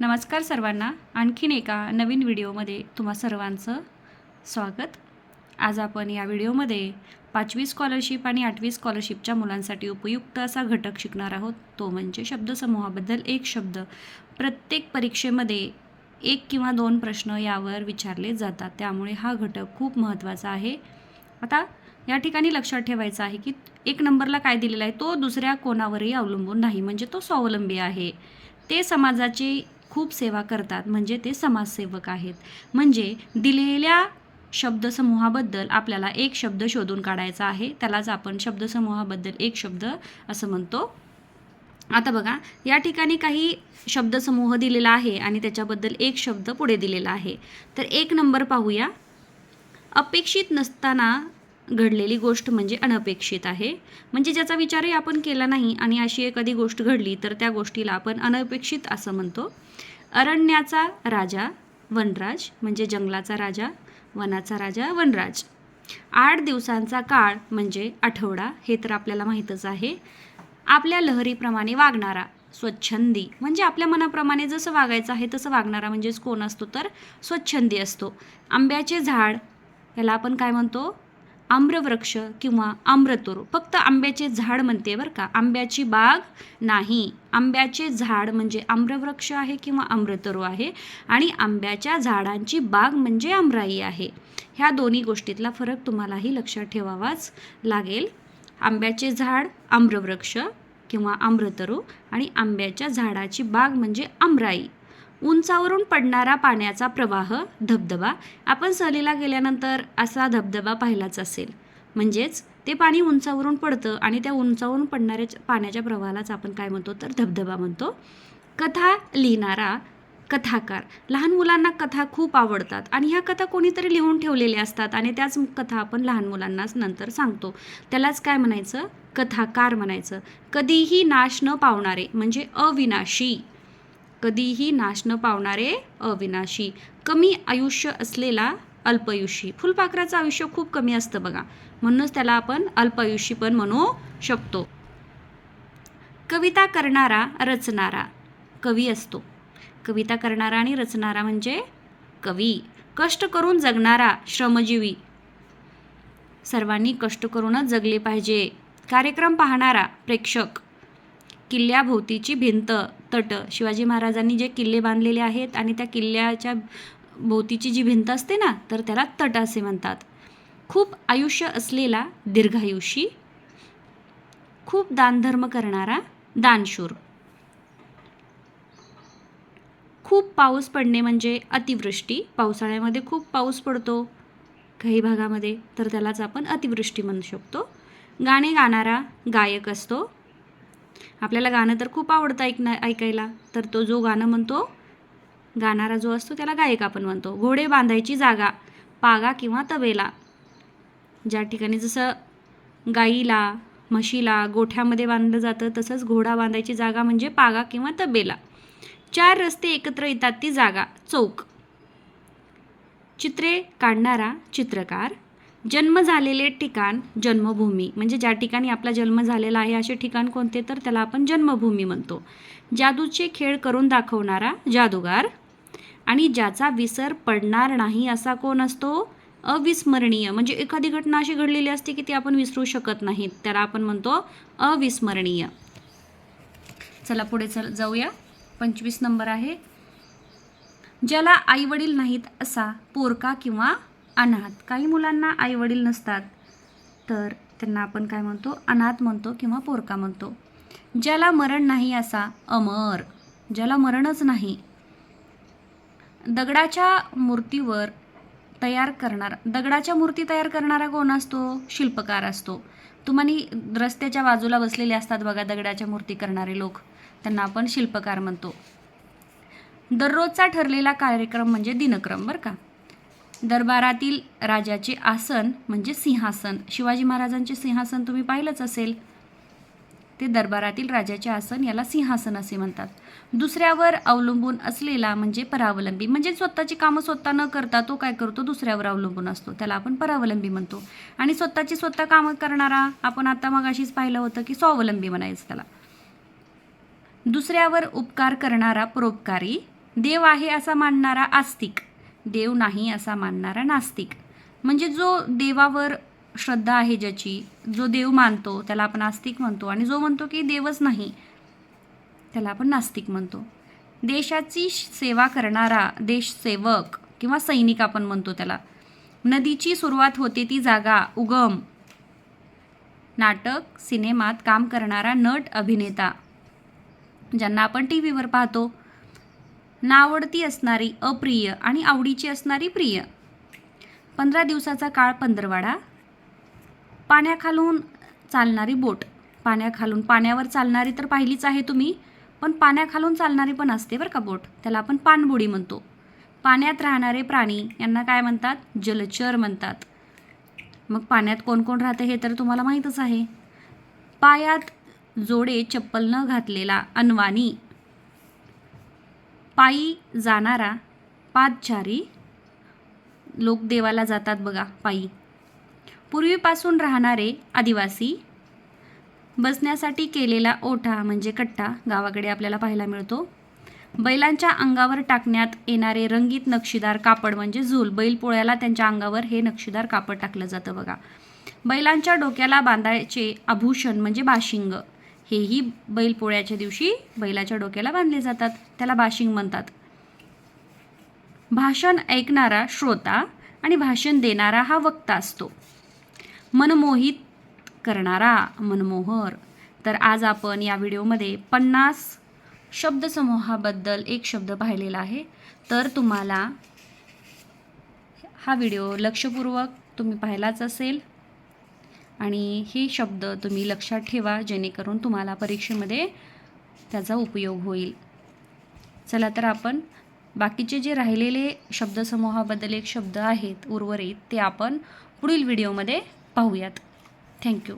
नमस्कार सर्वांना. आणखीन एका नवीन व्हिडिओमध्ये तुम्हा सर्वांचं स्वागत. आज आपण या व्हिडिओमध्ये पाचवी स्कॉलरशिप आणि आठवी स्कॉलरशिपच्या मुलांसाठी उपयुक्त असा घटक शिकणार आहोत. तो म्हणजे शब्दसमूहाबद्दल एक शब्द. प्रत्येक परीक्षेमध्ये एक किंवा दोन प्रश्न यावर विचारले जातात. त्यामुळे हा घटक खूप महत्त्वाचा आहे. आता या ठिकाणी लक्षात ठेवायचं आहे की एक नंबरला काय दिलेला आहे? तो दुसऱ्या कोणावरही अवलंबून नाही. म्हणजे तो स्वावलंबी आहे. ते समाजाची खूप सेवा करतात म्हणजे ते समाजसेवक आहेत. म्हणजे दिलेल्या शब्दसमूहाबद्दल आपल्याला एक शब्द शोधून काढायचा आहे त्यालाच आपण शब्दसमूहाबद्दल एक शब्द असं म्हणतो. आता बघा या ठिकाणी काही शब्दसमूह दिलेला आहे आणि त्याच्याबद्दल एक शब्द पुढे दिलेला आहे. तर एक नंबर पाहूया. अपेक्षित नसताना घडलेली गोष्ट म्हणजे अनपेक्षित आहे. म्हणजे ज्याचा विचारही आपण केला नाही आणि अशी एखादी गोष्ट घडली तर त्या गोष्टीला आपण अनपेक्षित असं म्हणतो. अरण्याचा राजा वनराज म्हणजे जंगलाचा राजा वनाचा राजा वनराज. आठ दिवसांचा काळ म्हणजे आठवडा हे तर आपल्याला माहीतच आहे. आपल्या लहरीप्रमाणे वागणारा स्वच्छंदी म्हणजे आपल्या मनाप्रमाणे जसं वागायचं आहे तसं वागणारा म्हणजेच कोण असतो तर स्वच्छंदी असतो. आंब्याचे झाड याला आपण काय म्हणतो? आम्रवृक्ष किंवा आम्रतोर. फक्त आंब्याचे झाड म्हणते बरं का. आंब्याची बाग नाही. आंब्याचे झाड म्हणजे आम्रवृक्ष आहे किंवा आम्रतरू आहे आणि आंब्याच्या झाडांची बाग म्हणजे आमराई आहे. ह्या दोन्ही गोष्टीतला फरक तुम्हालाही लक्षात ठेवावाच लागेल. आंब्याचे झाड आम्रवृक्ष किंवा आम्रतरू आणि आंब्याच्या झाडाची बाग म्हणजे आमराई. उंचावरून पडणारा पाण्याचा प्रवाह धबधबा आपण सहलीला गेल्यानंतर असा धबधबा पाहिलाच असेल. म्हणजेच ते पाणी उंचावरून पडतं आणि त्या उंचावरून पडणाऱ्या पाण्याच्या प्रवाहालाच आपण काय म्हणतो तर धबधबा म्हणतो. कथा लिहिणारा कथाकार. लहान मुलांना कथा खूप आवडतात आणि ह्या कथा कोणीतरी लिहून ठेवलेल्या असतात आणि त्याच कथा आपण लहान मुलांनाच नंतर सांगतो. त्यालाच काय म्हणायचं? कथाकार म्हणायचं. कधीही नाश न पावणारे म्हणजे अविनाशी. कधीही नाश न पावणारे अविनाशी. कमी आयुष्य असलेला अल्पयुषी फुलपाखराचं आयुष्य खूप कमी असतं बघा. म्हणूनच त्याला आपण अल्पयुषी पण म्हणू शकतो. कविता करणारा रचणारा. कवी असतो. कविता करणारा आणि रचणारा म्हणजे कवी. कष्ट करून जगणारा श्रमजीवी. सर्वांनी कष्ट करूनच जगले पाहिजे. कार्यक्रम पाहणारा प्रेक्षक. किल्ल्याभोवतीची भिंत तट. शिवाजी महाराजांनी जे किल्ले बांधलेले आहेत आणि त्या किल्ल्याच्या भोवतीची जी भिंत असते ना तर त्याला तट असे म्हणतात. खूप आयुष्य असलेला दीर्घायुषी खूप दानधर्म करणारा दानशूर. खूप पाऊस पडणे म्हणजे अतिवृष्टी. पावसाळ्यामध्ये खूप पाऊस पडतो काही भागामध्ये तर त्यालाच आपण अतिवृष्टी म्हणू शकतो. गाणे गाणारा गायक असतो. आपल्याला गाणं तर खूप आवडतं ऐकणं ऐकायला. तर तो जो गाणं म्हणतो गाणारा जो असतो त्याला गायक आपण म्हणतो. घोडे बांधायची जागा पागा किंवा तबेला. ज्या ठिकाणी जसं गाईला म्हशीला गोठ्यामध्ये बांधलं जातं तसंच घोडा बांधायची जागा म्हणजे पागा किंवा तबेला. चार रस्ते एकत्र येतात ती जागा. चौक. चित्रे काढणारा चित्रकार जन्म झालेले ठिकाण जन्मभूमी. म्हणजे ज्या ठिकाणी आपला जन्म झालेला आहे असे ठिकाण कोणते? तर त्याला आपण जन्मभूमी म्हणतो. जादूचे खेळ करून दाखवणारा जादूगार आणि ज्याचा विसर पडणार नाही असा कोण असतो? अविस्मरणीय. म्हणजे एखादी घटना अशी घडलेली असते की ती आपण विसरू शकत नाहीत. त्याला आपण म्हणतो अविस्मरणीय. चला पुढे चल जाऊया. पंचवीस नंबर आहे. ज्याला आईवडील नाहीत असा पोरका किंवा अनाथ. काही मुलांना आईवडील नसतात तर त्यांना आपण काय म्हणतो? अनाथ म्हणतो किंवा पोरका म्हणतो. ज्याला मरण नाही असा अमर. ज्याला मरणच नाही. दगडाच्या मूर्तीवर तयार करणारा दगडाच्या मूर्ती तयार करणारा कोण असतो? शिल्पकार असतो. तुम्हाला रस्त्याच्या बाजूला बसलेले असतात बघा दगडाच्या मूर्ती करणारे लोक. त्यांना आपण शिल्पकार म्हणतो. दररोजचा ठरलेला कार्यक्रम म्हणजे दिनक्रम बरं का? दरबारातील राजाचे आसन म्हणजे सिंहासन. शिवाजी महाराजांचे सिंहासन तुम्ही पाहिलंच असेल. ते दरबारातील राजाचे आसन याला सिंहासन असे म्हणतात. दुसऱ्यावर अवलंबून असलेला म्हणजे परावलंबी. म्हणजे स्वतःची कामं स्वतः न करता तो काय करतो? दुसऱ्यावर अवलंबून असतो. त्याला आपण परावलंबी म्हणतो. आणि स्वतःची स्वतः कामं करणारा आपण आता मग अशीच पाहिलं होतं की स्वावलंबी म्हणायचं त्याला. दुसऱ्यावर उपकार करणारा परोपकारी देव आहे असा मानणारा आस्तिक. देव नाही असा मानणारा नास्तिक. म्हणजे जो देवावर श्रद्धा आहे ज्याची जो देव मानतो त्याला आपण आस्तिक म्हणतो आणि जो म्हणतो की देवच नाही त्याला आपण नास्तिक म्हणतो. देशाची सेवा करणारा देशसेवक किंवा सैनिक आपण म्हणतो त्याला. नदीची सुरुवात होते ती जागा उगम. नाटक सिनेमात काम करणारा नट अभिनेता ज्यांना आपण टी व्हीवर पाहतो. नावडती असणारी अप्रिय आणि आवडीची असणारी प्रिय. पंधरा दिवसाचा काळ पंधरवाडा. पाण्याखालून चालणारी बोट. पाण्याखालून पाण्यावर चालणारी तर पाहिलीच आहे तुम्ही पण पाण्याखालून चालणारी पण असते बरं का बोट. त्याला आपण पाणबुडी म्हणतो. पाण्यात राहणारे प्राणी यांना काय म्हणतात? जलचर म्हणतात. मग पाण्यात कोण कोण राहते हे तर तुम्हाला माहीतच आहे. पायात जोडे चप्पल न घातलेला अनवाणी. पायी जाणारा पादचारी लोक देवाला जातात बघा पायी. पूर्वीपासून राहणारे आदिवासी बसण्यासाठी केलेला ओठा म्हणजे कट्टा गावाकडे आपल्याला पाहायला मिळतो. बैलांच्या अंगावर टाकण्यात येणारे रंगीत नक्षीदार कापड म्हणजे झूल. बैलपोळ्याला त्यांच्या अंगावर हे नक्षीदार कापड टाकलं जातं बघा. बैलांच्या डोक्याला बांधायचे आभूषण म्हणजे बाशिंग. हेही बैलपोळ्याच्या दिवशी बैलाच्या डोक्याला बांधले जातात. त्याला बाशिंग म्हणतात. भाषण ऐकणारा श्रोता आणि भाषण देणारा हा वक्ता असतो. मनमोहित करणारा मनमोहर. तर आज आपण या व्हिडिओमध्ये पन्नास शब्दसमूहाबद्दल एक शब्द पाहिलेला आहे. तर तुम्हाला हा व्हिडिओ लक्षपूर्वक तुम्ही पाहिलाच असेल. आणि हे शब्द तुम्ही लक्षात ठेवा जेणेकरून तुम्हाला परीक्षेमध्ये त्याचा उपयोग होईल. चला तर आपण बाकीचे जे राहिलेले शब्दसमूहाबद्दल एक शब्द आहेत उर्वरित ते आपण पुढील व्हिडिओमध्ये पाहूयात. थँक्यू.